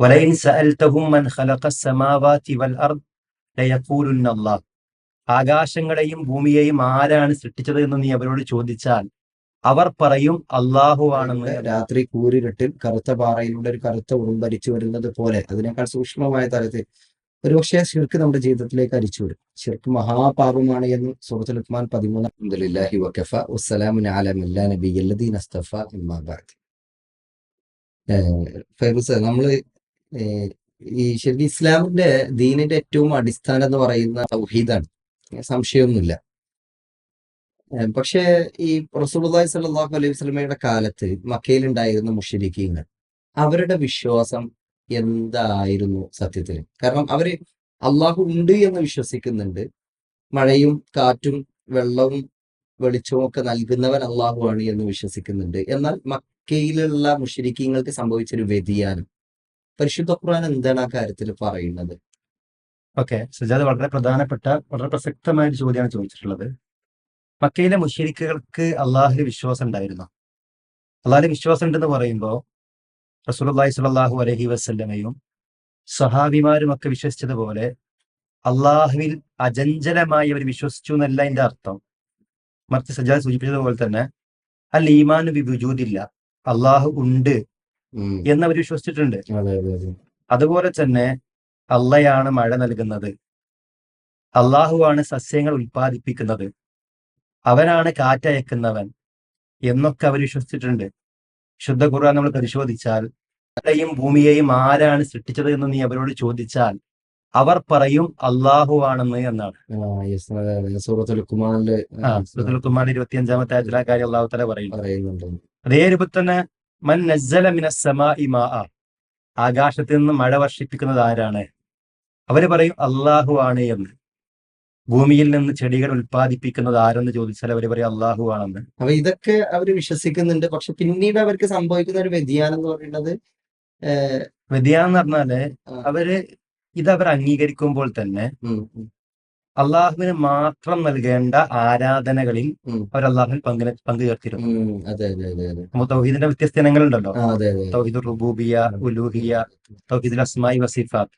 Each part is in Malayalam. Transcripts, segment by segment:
വലൈൻ സഅൽതഹും മൻ خلق സമാവാതി വൽ അർദ് ലയഖൂലുന്ന അല്ലാഹ് ആകാശങ്ങളെയും ഭൂമിയെയും ആരാണ് സൃഷ്ടിച്ചത് എന്ന് നീ അവരോട് ചോദിച്ചാൽ അവർ പറയും അള്ളാഹു ആണെന്ന് രാത്രി കൂരിരുട്ടിൽ കറുത്ത പാറയിലൂടെ ഒരു കറുത്ത ഉറുമ്പരിച്ചു വരുന്നത് പോലെ അതിനേക്കാൾ സൂക്ഷ്മമായ തലത്തിൽ ഒരുപക്ഷെ ശിർക്ക് നമ്മുടെ ജീവിതത്തിലേക്ക് അരിച്ചു വരും. ശിർക്ക് മഹാപാപമാണ് എന്ന് സൂറത്തുൽ ഉസ്മാൻ പതിമൂന്ന് അസ്തഫ ഫൈറൂസ് ഏഹ് ഈ ശരിക്കും ഇസ്ലാമിന്റെ ദീനിന്റെ ഏറ്റവും അടിസ്ഥാനം എന്ന് പറയുന്ന തൗഹീദാണ്. സംശയമൊന്നുമില്ല. പക്ഷേ ഈ റസൂലുള്ളാഹി സ്വല്ലല്ലാഹു അലൈഹി വസല്ലമയുടെ കാലത്ത് മക്കയിലുണ്ടായിരുന്ന മുശ്രിക്കീങ്ങൾ അവരുടെ വിശ്വാസം എന്തായിരുന്നു സത്യത്തിൽ? കാരണം അവർ അള്ളാഹു ഉണ്ട് എന്ന് വിശ്വസിക്കുന്നുണ്ട്. മഴയും കാറ്റും വെള്ളവും വെളിച്ചവും ഒക്കെ നൽകുന്നവൻ അള്ളാഹു ആണ് എന്ന് വിശ്വസിക്കുന്നുണ്ട്. എന്നാൽ മക്കയിലുള്ള മുശ്രിക്കീങ്ങൾക്ക് സംഭവിച്ചൊരു വ്യതിയാനം. പരിശുദ്ധ ഖുർആൻ എന്താണ് ആ കാര്യത്തിൽ പറയുന്നത്? ഓക്കെ സുജാത് വളരെ പ്രധാനപ്പെട്ട വളരെ പ്രസക്തമായ ഒരു ചോദ്യമാണ് ചോദിച്ചിട്ടുള്ളത്. മക്കയിലെ മുഷരിക്കുകൾക്ക് അള്ളാഹിൽ വിശ്വാസം ഉണ്ടായിരുന്നു? അള്ളാഹിൽ വിശ്വാസം ഉണ്ടെന്ന് പറയുമ്പോൾ റസൂലുള്ളാഹി സ്വല്ലല്ലാഹു അലൈഹി വസല്ലമയും സഹാബിമാരും ഒക്കെ വിശ്വസിച്ചതുപോലെ അള്ളാഹുവിൽ അജഞ്ചലമായി അവർ വിശ്വസിച്ചു എന്നല്ല അതിന്റെ അർത്ഥം. മറിച്ച് സജാദ് സൂചിപ്പിച്ചതുപോലെ തന്നെ അൽ ഈമാനു വിജൂതില്ല അള്ളാഹു ഉണ്ട്. എന്ന് അവർ വിശ്വസിച്ചിട്ടുണ്ട്. അതെ അതെ അതെ. അതുപോലെ തന്നെ അള്ളയാണ് മഴ നൽകുന്നത്. അള്ളാഹുവാണ് സസ്യങ്ങൾ ഉൽപ്പാദിപ്പിക്കുന്നത്. അവനാണ് കാറ്റയക്കുന്നവൻ എന്നൊക്കെ അവർ വിശ്വസിച്ചിട്ടുണ്ട്. ശുദ്ധ ഖുർആൻ നമ്മൾ പരിശോധിച്ചാൽ മഴയും ഭൂമിയെയും ആരാണ് സൃഷ്ടിച്ചത് എന്ന് നീ അവരോട് ചോദിച്ചാൽ അവർ പറയും അള്ളാഹു ആണെന്ന് എന്നാണ് സൂറത്തുൽ കുമാറിന്റെ ഇരുപത്തിയഞ്ചാമത്തെ കാര്യം അള്ളാഹു തല പറയുന്നു. പറയുന്നുണ്ട്. അതേ രൂപത്തിൽ തന്നെ മൻ നസ്സല മിനസ്സമാ ഇമാ ആകാശത്ത് നിന്ന് മഴ വർഷിപ്പിക്കുന്നത് ആരാണ്? അവർ പറയും അള്ളാഹു ആണ് എന്ന്. ഭൂമിയിൽ നിന്ന് ചെടികൾ ഉൽപ്പാദിപ്പിക്കുന്നത് ആരെന്ന് ചോദിച്ചാൽ അവർ പറയും അള്ളാഹു ആണെന്ന്. അപ്പൊ ഇതൊക്കെ അവർ വിശ്വസിക്കുന്നുണ്ട്. പക്ഷെ പിന്നീട് അവർക്ക് സംഭവിക്കുന്ന ഒരു വ്യതിയാനം എന്ന് പറയുന്നത് വ്യതിയാനം എന്ന് പറഞ്ഞാൽ അവർ ഇത് അവർ അംഗീകരിക്കുമ്പോൾ തന്നെ അള്ളാഹുവിന് മാത്രം നൽകേണ്ട ആരാധനകളിൽ അവർ അള്ളാഹുവിൽ പങ്കു ചേർത്തിരുന്നു തൗഹീദിന്റെ വ്യത്യസ്ത ഇനങ്ങളുണ്ടല്ലോ തൗഹീദ് റുബൂബിയ ഉലൂഹിയ തൗഹീദുൽ അസ്മായി വസിഫാത്ത്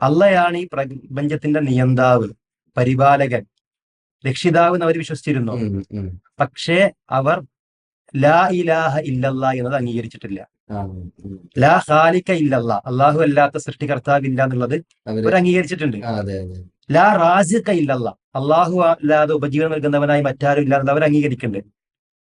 അള്ളയാണ് ഈ പ്രപഞ്ചത്തിന്റെ നിയന്താവ് പരിപാലകൻ രക്ഷിതാവ് എന്ന് അവർ വിശ്വസിച്ചിരുന്നു പക്ഷേ അവർ ലാ ഇലാഹ ഇല്ലല്ലാ എന്നത് അംഗീകരിച്ചിട്ടില്ല. ലാ ഖാലിക്ക ഇല്ലല്ലാ അള്ളാഹു അല്ലാത്ത സൃഷ്ടികർത്താവ് ഇല്ല എന്നുള്ളത് അവർ അംഗീകരിച്ചിട്ടുണ്ട് ലാ റാസിഖ ഇല്ലല്ലാ. അള്ളാഹു അല്ലാതെ ഉപജീവനം നൽകുന്നവനായി മറ്റാരും ഇല്ല എന്നുള്ളത് അവർ അംഗീകരിക്കുന്നുണ്ട്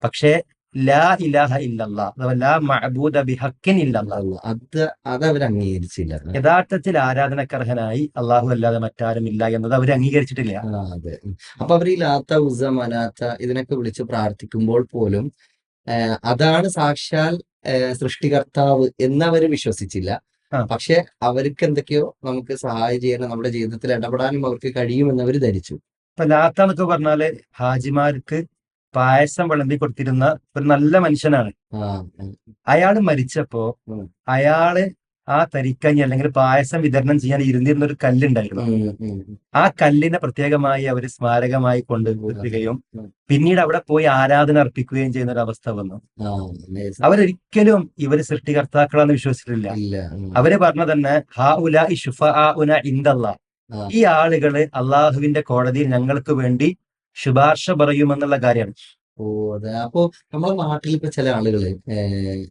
പക്ഷേ ലാ ഇലാഹ ഇല്ലല്ലാ. അഥവാ ലാ മഅബൂദ ബിഹക്കിൻ ഇല്ലല്ലാ. അത് അത് അവർ അംഗീകരിച്ചില്ല. യഥാർത്ഥത്തിൽ ആരാധനക്കർഹനായി അള്ളാഹു അല്ലാതെ മറ്റാരും ഇല്ല എന്നത് അവർ അംഗീകരിച്ചിട്ടില്ല. അതെ. അപ്പൊ അവർ ഈ ലാത്ത ഉസ മനാത്ത ഇതിനൊക്കെ വിളിച്ച് പ്രാർത്ഥിക്കുമ്പോൾ പോലും അതാണ് സാക്ഷാൽ സൃഷ്ടികർത്താവ് എന്ന് അവർ വിശ്വസിച്ചില്ല. പക്ഷെ അവർക്ക് എന്തൊക്കെയോ നമുക്ക് സഹായം ചെയ്യാനും നമ്മുടെ ജീവിതത്തിൽ ഇടപെടാനും അവർക്ക് കഴിയുമെന്ന് അവർ ധരിച്ചു. ഇപ്പൊ ലാത്ത എന്നൊക്കെ പറഞ്ഞാൽ ഹാജിമാർക്ക് പായസം വിളമ്പി കൊടുത്തിരുന്ന ഒരു നല്ല മനുഷ്യനാണ്. അയാൾ മരിച്ചപ്പോ അയാൾ ആ തരിക്കഞ്ഞി അല്ലെങ്കിൽ പായസം വിതരണം ചെയ്യാൻ ഇരുന്നിരുന്ന ഒരു കല്ലുണ്ടായിരുന്നു. ആ കല്ലിനെ പ്രത്യേകമായി അവർ സ്മാരകമായി കൊണ്ടുവരികയും. പിന്നീട് അവിടെ പോയി ആരാധന അർപ്പിക്കുകയും ചെയ്യുന്ന ഒരു അവസ്ഥ വന്നു. അവരൊരിക്കലും ഇവർ സൃഷ്ടികർത്താക്കളാന്ന് വിശ്വസിച്ചിട്ടില്ല. അവർ പറഞ്ഞ തന്നെ ഹാ ഉല ഇഷുഫ ഇന്ദല്ലാ ആ. ഈ ആളുകൾ അള്ളാഹുവിന്റെ കോടതിയിൽ ഞങ്ങൾക്ക് വേണ്ടി ശുപാർശ പറയുമെന്നുള്ള കാര്യമാണ് ഓ അതെ അപ്പോ നമ്മളെ നാട്ടിൽ ഇപ്പൊ ചില ആളുകൾ അള്ളാഹ്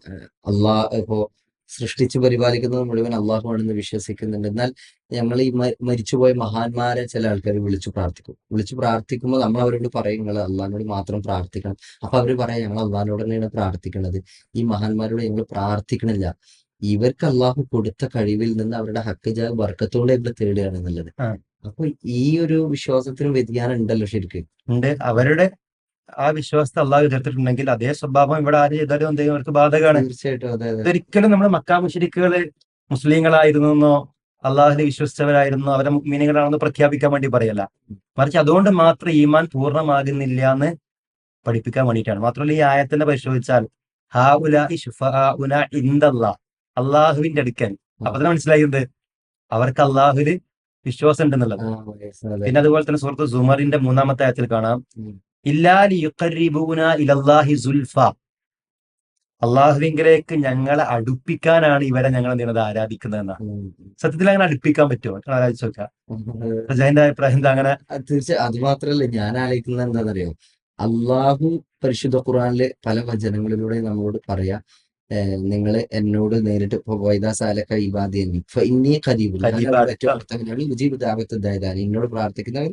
അള്ളാ ഇപ്പോ സൃഷ്ടിച്ചു പരിപാലിക്കുന്നത് മുഴുവൻ അള്ളാഹു ആണെന്ന് വിശ്വസിക്കുന്നുണ്ട്. എന്നാൽ ഞങ്ങൾ ഈ മരിച്ചുപോയ മഹാന്മാരെ ചില ആൾക്കാർ വിളിച്ചു പ്രാർത്ഥിക്കും. വിളിച്ചു പ്രാർത്ഥിക്കുമ്പോൾ നമ്മൾ അവരോട് പറയും നിങ്ങൾ അള്ളാഹിനോട് മാത്രം പ്രാർത്ഥിക്കണം. അപ്പൊ അവർ പറയാം ഞങ്ങൾ അള്ളാഹിനോട് തന്നെയാണ് പ്രാർത്ഥിക്കുന്നത് ഈ മഹാന്മാരോട് ഞങ്ങൾ പ്രാർത്ഥിക്കണില്ല. ഇവർക്ക് അള്ളാഹു കൊടുത്ത കഴിവിൽ നിന്ന് അവരുടെ ഹക്കജ വർക്കത്തോടെ ഞങ്ങൾ തേടുകയാണ് എന്നുള്ളത് ആ. അപ്പൊ ഈ ഒരു വിശ്വാസത്തിനും വ്യതിയാനം ഉണ്ടല്ലോ ശരിക്കും. ഉണ്ട്. അവരുടെ ആ വിശ്വാസത്തെ അള്ളാഹു ചേർത്തിട്ടുണ്ടെങ്കിൽ അതേ സ്വഭാവം ഇവിടെ ആര് ചെയ്താലും എന്തെങ്കിലും അവർക്ക് ബാധകമാണ്. തീർച്ചയായിട്ടും ഒരിക്കലും നമ്മുടെ മക്കാ മുഷരിക്കുകൾ മുസ്ലിങ്ങളായിരുന്നു എന്നോ അള്ളാഹിനെ വിശ്വസിച്ചവരായിരുന്നു അവരെ മീനുകളാണെന്ന് പ്രഖ്യാപിക്കാൻ വേണ്ടി പറയല്ല. മറിച്ച് അതുകൊണ്ട് മാത്രം ഈമാൻ പൂർണമാകുന്നില്ല എന്ന് പഠിപ്പിക്കാൻ വേണ്ടിയിട്ടാണ്. മാത്രമല്ല ഈ ആയത്തിനെ പരിശോധിച്ചാൽ ഹാ ഉല ഉന ഇന്ദല്ലാ അള്ളാഹുവിന്റെ അടുക്കൽ അപ്പൊ തന്നെ മനസ്സിലായത് അവർക്ക് അള്ളാഹുൽ വിശ്വാസം ഉണ്ടെന്നുള്ളത്. പിന്നെ അതുപോലെ തന്നെ സുഹൃത്ത് സുമറിന്റെ മൂന്നാമത്തെ ആയത്തിൽ കാണാം. അള്ളാഹുവിങ്കിലേക്ക് ഞങ്ങളെ അടുപ്പിക്കാനാണ് ഇവരെ ഞങ്ങൾ നിന്നത് ആരാധിക്കുന്നത് എന്നാണ് സത്യത്തിൽ അങ്ങനെ അടുപ്പിക്കാൻ പറ്റുമോ? ആരാധിച്ചു ആലോചിച്ച് നോക്കാം അഭിപ്രായം എന്താ അങ്ങനെ? തീർച്ചയായും അത് മാത്രല്ല ഞാൻ ആലോചിക്കുന്നത് എന്താണെന്നറിയോ? അള്ളാഹു പരിശുദ്ധ ഖുറാനിലെ പല വചനങ്ങളിലൂടെ നമ്മളോട് പറയാ നിങ്ങൾ എന്നോട് നേരിട്ട് ഇപ്പൊ വൈദാസാലക്ക ഇബാദി ഇന്നീ കരീബ്. ഏറ്റവും ദായതാണ് എന്നോട് പ്രാർത്ഥിക്കുന്നവർ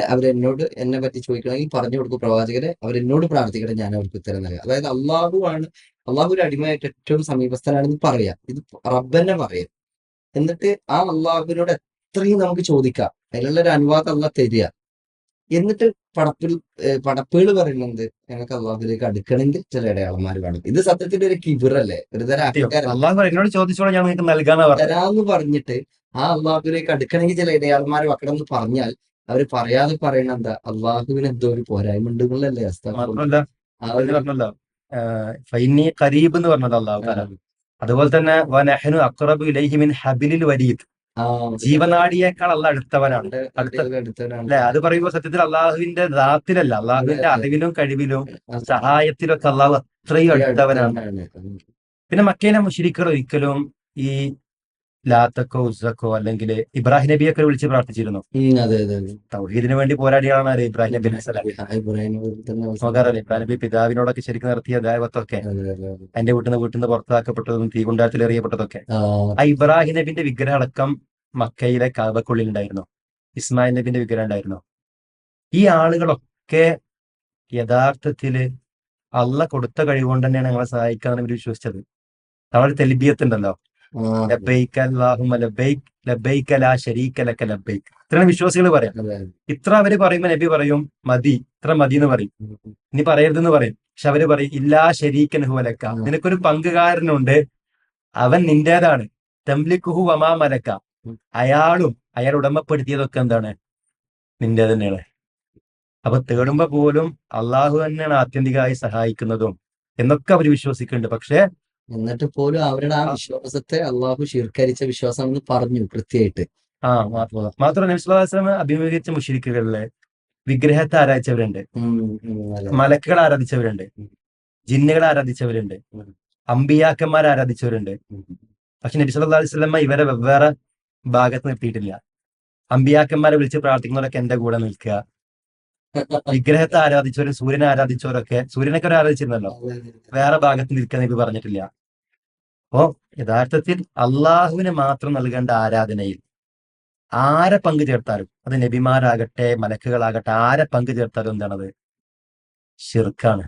അവരെന്നോട് എന്നെ പറ്റി ചോദിക്കണമെങ്കിൽ പറഞ്ഞു കൊടുക്കും പ്രവാചകരെ. അവരെന്നോട് പ്രാർത്ഥിക്കട്ടെ ഞാൻ അവർക്ക് ഉത്തരം നൽകാം. അതായത് അള്ളാഹു ആണ് അള്ളാഹു ഒരു അടിമയായിട്ട് ഏറ്റവും സമീപസ്ഥനാണെന്ന് പറയാം. ഇത് റബ്ബന്നെ പറയാം. എന്നിട്ട് ആ അള്ളാഹുവിനോട് എത്രയും നമുക്ക് ചോദിക്കാം. അതിനുള്ള ഒരു അനുവാദം അല്ല തരിക. എന്നിട്ട് പടപ്പിൽ പടപ്പുകൾ പറയുന്നത് ഞങ്ങൾക്ക് അള്ളാഹുലേക്ക് അടുക്കണമെങ്കിൽ ചില ഇടയാളന്മാർ വേണം. ഇത് സത്യത്തിന്റെ ഒരു കിബിറല്ലേ? ഒരു തരം അഹങ്കാരം ചോദിച്ചോളാം ഞാൻ നിങ്ങൾക്ക് നൽകാന്നാ പറഞ്ഞിട്ട് ആ അള്ളാഹുലേക്ക് അടുക്കണമെങ്കിൽ ചില ഇടയാളന്മാർ വെക്കണം എന്ന് പറഞ്ഞാൽ അവർ പറയാതെ പറയണ എന്താ? അള്ളാഹുവിന് എന്തോ ഒരു പോരായ്മ ഉണ്ട് എന്നുള്ളല്ലേ മാത്രമല്ല ഫൈനി കരീബ് എന്ന് പറഞ്ഞത് അള്ളാഹു അതുപോലെ തന്നെ വനഹനു അക്റബു ഇലൈഹിമിൻ ഹബിലിൽ വരീദ് ആ ജീവനാടിയേക്കാൾ അല്ല അടുത്തവനാണ്. അല്ലെ? അത് പറയുമ്പോൾ സത്യത്തിൽ അള്ളാഹുവിന്റെ ദാത്തിലല്ല. അള്ളാഹുവിന്റെ. അറിവിലും കഴിവിലും സഹായത്തിലൊക്കെ സഹായത്തിലും ഒക്കെ അള്ളാഹു അത്രയും അടുത്തവനാണ്. അടുത്തവനാണ്. പിന്നെ മക്കയിലെ മുഷിരിക്കർ ഒരിക്കലും ഈ ലാത്തക്കോ ഉസക്കോ അല്ലെങ്കിൽ ഇബ്രാഹിം നബിയൊക്കെ വിളിച്ച് പ്രാർത്ഥിച്ചിരുന്നു. അതെ അതെ തൗഹീദിന് വേണ്ടി പോരാടിയാണ് ആര് ഇബ്രാഹിം നബി ഇബ്രാഹിം നബി പിതാവിനോടൊക്കെ ശരിക്കും നടത്തിയ ദൈവത്തൊക്കെ. എന്റെ വീട്ടിൽ നിന്ന് വീട്ടിൽ നിന്ന് പുറത്താക്കപ്പെട്ടതും തീകുണ്ടാരത്തിൽ എറിയപ്പെട്ടതൊക്കെ. ആ, ഇബ്രാഹിം നബിന്റെ വിഗ്രഹം അടക്കം മക്കയിലെ കാബക്കുള്ളിൽ ഉണ്ടായിരുന്നു. ഇസ്മായിൽ നബിന്റെ വിഗ്രഹം ഉണ്ടായിരുന്നു. ഈ ആളുകളൊക്കെ യഥാർത്ഥത്തിൽ അള്ള കൊടുത്ത കഴിവുകൊണ്ട് തന്നെയാണ് ഞങ്ങളെ സഹായിക്കാന്ന് ഇവർ വിശ്വസിച്ചത്. നമ്മുടെ തെലിബിയത്ത് ഉണ്ടല്ലോ. ആ, ലബൈക്ക് ലബൈക്ക് ലാ ഷരീക്ക ലക ലബൈക്ക് ഇത്രയാണ് വിശ്വാസികൾ പറയാം ഇത്ര അവർ പറയുമ്പോ നബി പറയും മതി. ഇത്ര മതി എന്ന് പറയും. ഇനി പറയരുതെന്ന് പറയും. പക്ഷെ അവർ പറയും ഇല്ലാ ശരീക്കൻ ഹുവലക്ക. നിനക്കൊരു പങ്കുകാരനുണ്ട്. അവൻ നിന്റേതാണ്. തംലിക്കുഹു വമാ മലക്ക. അയാളും അയാൾ ഉടമപ്പെടുത്തിയതൊക്കെ എന്താണ്? നിന്റെ തന്നെയാണ്. അപ്പൊ തേടുമ്പോ പോലും അള്ളാഹു തന്നെയാണ് ആത്യന്തികമായി സഹായിക്കുന്നതും എന്നൊക്കെ അവർ വിശ്വസിക്കുന്നുണ്ട്. പക്ഷെ എന്നിട്ട് പോലും അവരുടെ ആ വിശ്വാസത്തെ അള്ളാഹു ശീർക്കരിച്ച വിശ്വാസം എന്ന് പറഞ്ഞു കൃത്യമായിട്ട്. ആ മാത്രം നബിസ്വലാസ്ലം അഭിമുഖീകരിച്ച മുഷിരിക്കുകളിലെ വിഗ്രഹത്തെ ആരാധിച്ചവരുണ്ട്. മലക്കുകൾ ആരാധിച്ചവരുണ്ട്. ജിന്നുകൾ ആരാധിച്ചവരുണ്ട്. അമ്പിയാക്കന്മാർ ആരാധിച്ചവരുണ്ട്. പക്ഷെ നബി സല്ലല്ലാഹു അലൈഹി വസല്ലമ ഇവരെ വെവ്വേറെ ഭാഗത്ത് നിർത്തിയിട്ടില്ല. അമ്പിയാക്കന്മാരെ വിളിച്ച് പ്രാർത്ഥിക്കുന്നവരൊക്കെ എന്റെ കൂടെ നിൽക്കുക. വിഗ്രഹത്തെ ആരാധിച്ചവരും സൂര്യനെ ആരാധിച്ചവരൊക്കെ സൂര്യനൊക്കെ ആരാധിച്ചിരുന്നല്ലോ. വേറെ ഭാഗത്ത് നിൽക്കുന്ന ഇത് പറഞ്ഞിട്ടില്ല. അപ്പോ യഥാർത്ഥത്തിൽ അള്ളാഹുവിന് മാത്രം നൽകേണ്ട ആരാധനയിൽ ആരെ പങ്കു ചേർത്താലും അത് നബിമാരാകട്ടെ മലക്കുകളാകട്ടെ ആരെ പങ്കു ചേർത്താലും എന്താണത്? ഷിർക്കാണ്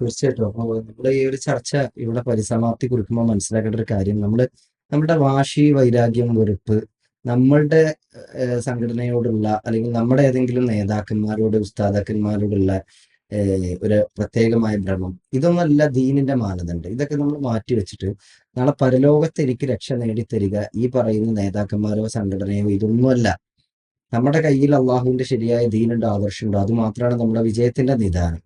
തീർച്ചയായിട്ടും. നമ്മുടെ ഈ ഒരു ചർച്ച ഇവിടെ പരിസമാപ്തി കുറിക്കുമ്പോൾ മനസ്സിലാക്കേണ്ട ഒരു കാര്യം. നമ്മൾ നമ്മുടെ വാശി വൈരാഗ്യം വെറുപ്പ് നമ്മളുടെ സംഘടനയോടുള്ള അല്ലെങ്കിൽ നമ്മുടെ ഏതെങ്കിലും നേതാക്കന്മാരോട് ഉസ്താദാക്കന്മാരോടുള്ള ഒരു പ്രത്യേകമായ ഭ്രമം. ഇതൊന്നല്ല ദീനിന്റെ മാനദണ്ഡം. ഇതൊക്കെ നമ്മൾ മാറ്റി വെച്ചിട്ട് നാളെ പരലോകത്ത് എനിക്ക് രക്ഷ നേടിത്തരിക ഈ പറയുന്ന നേതാക്കന്മാരോ സംഘടനയോ ഇതൊന്നുമല്ല. നമ്മുടെ കയ്യിൽ അള്ളാഹുവിന്റെ ശരിയായ ദീനുണ്ട് ആദർശമുണ്ട് അത് മാത്രമാണ് നമ്മുടെ വിജയത്തിന്റെ നിദാനം.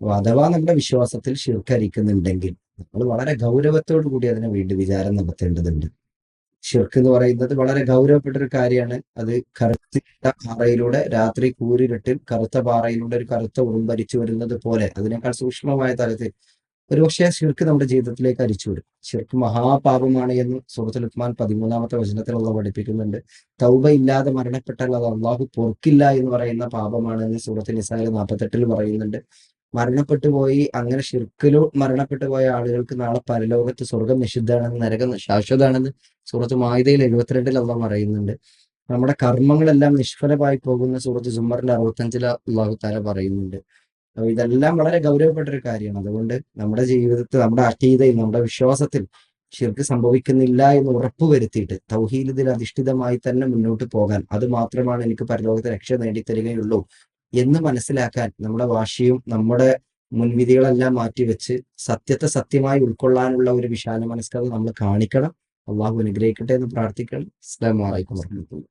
അഥവാ നമ്മുടെ വിശ്വാസത്തിൽ ശിർക്കരിക്കുന്നുണ്ടെങ്കിൽ നമ്മൾ വളരെ ഗൗരവത്തോടു കൂടി അതിനെ വീണ്ടും വിചാരം നടത്തേണ്ടതുണ്ട്. ഷിർക്ക് എന്ന് പറയുന്നത് വളരെ ഗൗരവപ്പെട്ട ഒരു കാര്യമാണ്. അത് കറുത്ത പാറയിലൂടെ രാത്രി കൂരിരുട്ടിൽ കറുത്ത പാറയിലൂടെ ഒരു കറുത്ത ഉറുമ്പരിച്ചു വരുന്നത് പോലെ അതിനേക്കാൾ സൂക്ഷ്മമായ തലത്തിൽ. ഒരുപക്ഷെ ഷിർക്ക് നമ്മുടെ ജീവിതത്തിലേക്ക് അരിച്ചുവിടും ഷിർക്ക് മഹാപാപമാണ് എന്ന് സൂറത്തുൽ ഉസ്മാൻ പതിമൂന്നാമത്തെ വചനത്തിൽ ഉള്ള പഠിപ്പിക്കുന്നുണ്ട്. തൗബ ഇല്ലാതെ മരണപ്പെട്ടാൽ അത് അള്ളാഹു പൊറുക്കില്ല എന്ന് പറയുന്ന പാപമാണ് എന്ന് സൂറത്ത് നിസാൽ നാൽപ്പത്തെട്ടിൽ പറയുന്നുണ്ട്. മരണപ്പെട്ടു പോയി അങ്ങനെ ഷിർക്കിലോ മരണപ്പെട്ടു പോയ ആളുകൾക്ക് നാളെ പരലോകത്ത് സ്വർഗം നിഷിദ്ധമാണെന്ന് നരകം ശാശ്വതമാണെന്ന് സൂറത്ത് മായുതയിൽ എഴുപത്തിരണ്ടിൽ അള്ളാഹ് പറയുന്നുണ്ട്. നമ്മുടെ കർമ്മങ്ങളെല്ലാം നിഷ്ഫലമായി പോകുന്ന സൂറത്ത് സുമറിന്റെ അറുപത്തഞ്ചിൽ അള്ളാഹു പറയുന്നുണ്ട്. അപ്പൊ ഇതെല്ലാം വളരെ ഗൗരവപ്പെട്ട ഒരു കാര്യമാണ്. അതുകൊണ്ട് നമ്മുടെ ജീവിതത്തിൽ നമ്മുടെ അറ്റീതയിൽ നമ്മുടെ വിശ്വാസത്തിൽ ശിർക്ക് സംഭവിക്കുന്നില്ല എന്ന് ഉറപ്പുവരുത്തിയിട്ട് തൗഹീദിൽ അധിഷ്ഠിതമായി തന്നെ മുന്നോട്ട് പോകാൻ അത് മാത്രമാണ് എനിക്ക് പരലോകത്തെ രക്ഷ നേടിത്തരികയുള്ളൂ. എന്ന് മനസ്സിലാക്കാൻ നമ്മുടെ വാശിയും നമ്മുടെ മുൻവിധികളെല്ലാം മാറ്റിവെച്ച് സത്യത്തെ സത്യമായി ഉൾക്കൊള്ളാനുള്ള ഒരു വിശാല മനസ്കത നമ്മൾ കാണിക്കണം. അള്ളാഹു അനുഗ്രഹിക്കട്ടെ എന്ന് പ്രാർത്ഥിക്കണം അസ്ലാം വലൈക്കും